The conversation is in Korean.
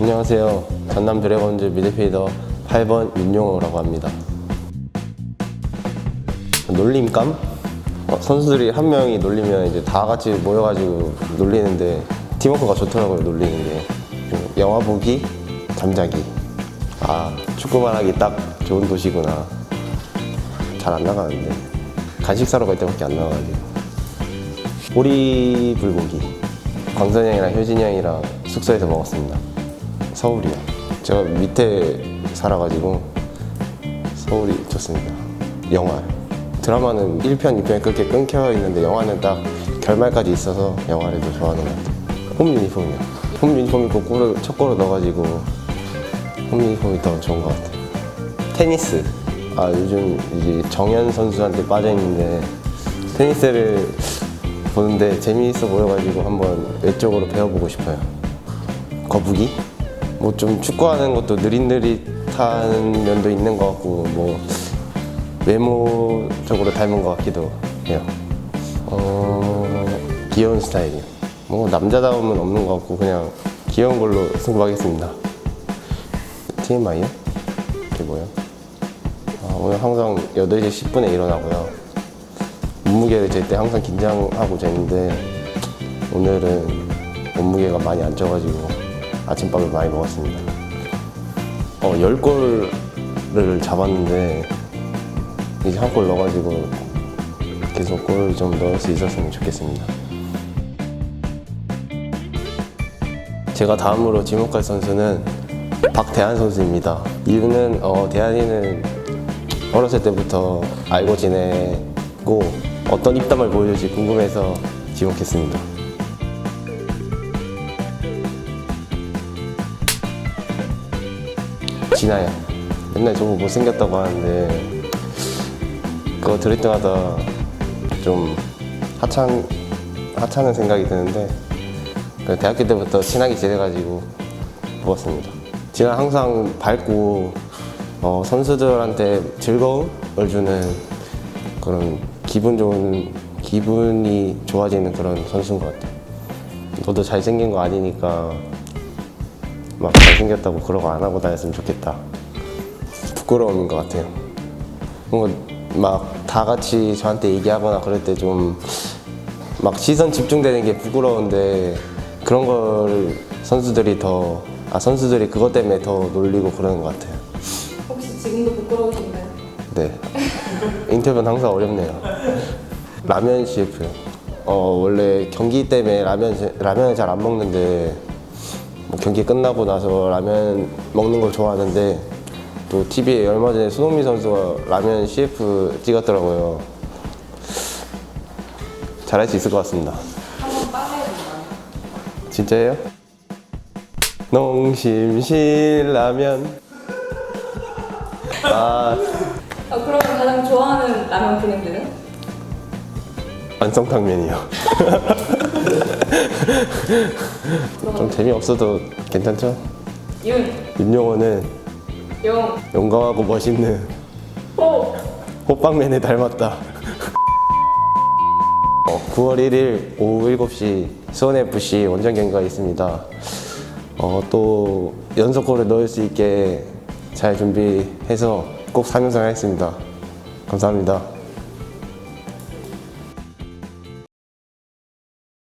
안녕하세요. 전남 드래곤즈 미드필더 8번 윤용호라고 합니다. 놀림감? 어, 선수들이 한 명이 놀리면 이제 다 같이 모여가지고 놀리는데 팀워크가 좋더라고요, 놀리는 게. 그 영화 보기, 잠자기. 아, 축구만 하기 딱 좋은 도시구나. 잘 안 나가는데. 간식 사러 갈 때밖에 안 나가가지고. 오리 불고기. 광선 형이랑 효진이 형이랑 숙소에서 먹었습니다. 서울이요. 제가 밑에 살아가지고 서울이 좋습니다. 영화. 드라마는 1편, 2편이 그렇게 끊겨 있는데 영화는 딱 결말까지 있어서 영화를 더 좋아하는 것 같아요. 홈 유니폼이요. 홈 유니폼 입고 골을, 첫 골을 넣어가지고 홈 유니폼이 더 좋은 것 같아요. 테니스. 아, 요즘 이제 정현 선수한테 빠져 있는데 테니스를 보는데 재미있어 보여가지고 한번 외적으로 배워보고 싶어요. 거북이? 뭐 좀 축구하는 것도 느릿느릿한 면도 있는 것 같고 뭐 외모적으로 닮은 것 같기도 해요. 어, 귀여운 스타일이요. 뭐 남자다움은 없는 것 같고 그냥 귀여운 걸로 승부하겠습니다. TMI요? 이게 뭐예요? 아, 오늘 항상 8시 10분에 일어나고요. 몸무게를 잴 때 항상 긴장하고 재는데 오늘은 몸무게가 많이 안 쪄가지고 아침밥을 많이 먹었습니다. 어, 10골을 잡았는데 이제 한 골 넣어가지고 계속 골 좀 넣을 수 있었으면 좋겠습니다. 제가 다음으로 지목할 선수는 박대한 선수입니다. 이유는 어, 대한이는 어렸을 때부터 알고 지내고 어떤 입담을 보여줄지 궁금해서 지목했습니다. 진아야. 맨날 저거 못생겼다고 하는데 그거 들을 때마다 좀 하찮 하찮은 생각이 드는데 그 대학교 때부터 친하게 지내가지고 뽑았습니다. 진아 항상 밝고 어, 선수들한테 즐거움을 주는 그런 기분 좋은 기분이 좋아지는 그런 선수인 것 같아요. 너도 잘생긴 거 아니니까 막 잘생겼다고 그러고 안 하고 다녔으면 좋겠다. 부끄러움인 것 같아요. 막다 같이 저한테 얘기하거나 그럴 때 좀 막 시선 집중되는 게 부끄러운데 그런 걸 선수들이 더, 아, 선수들이 그것 때문에 더 놀리고 그러는 것 같아요. 혹시 지금도 부끄러우신가요? 네. 인터뷰는 항상 어렵네요. 라면 CF요. 어, 원래 경기 때문에 라면, 라면을 잘 안 먹는데, 뭐 경기 끝나고 나서 라면 먹는 걸 좋아하는데, 또 TV에 얼마 전에 손흥민 선수가 라면 CF 찍었더라고요. 잘할 수 있을 것 같습니다. 진짜예요? 농심실 라면. 아, 어, 그러면 가장 좋아하는 라면 브랜드는? 완성탕면이요. 좀 재미없어도 괜찮죠? 윤, 윤용호는 용, 용감하고 멋있는 호. 호빵맨에 닮았다. 어, 9월 1일 오후 7시 수원FC 원정 경기가 있습니다. 어, 또 연속골을 넣을 수 있게 잘 준비해서 꼭 3연승 하겠습니다. 감사합니다.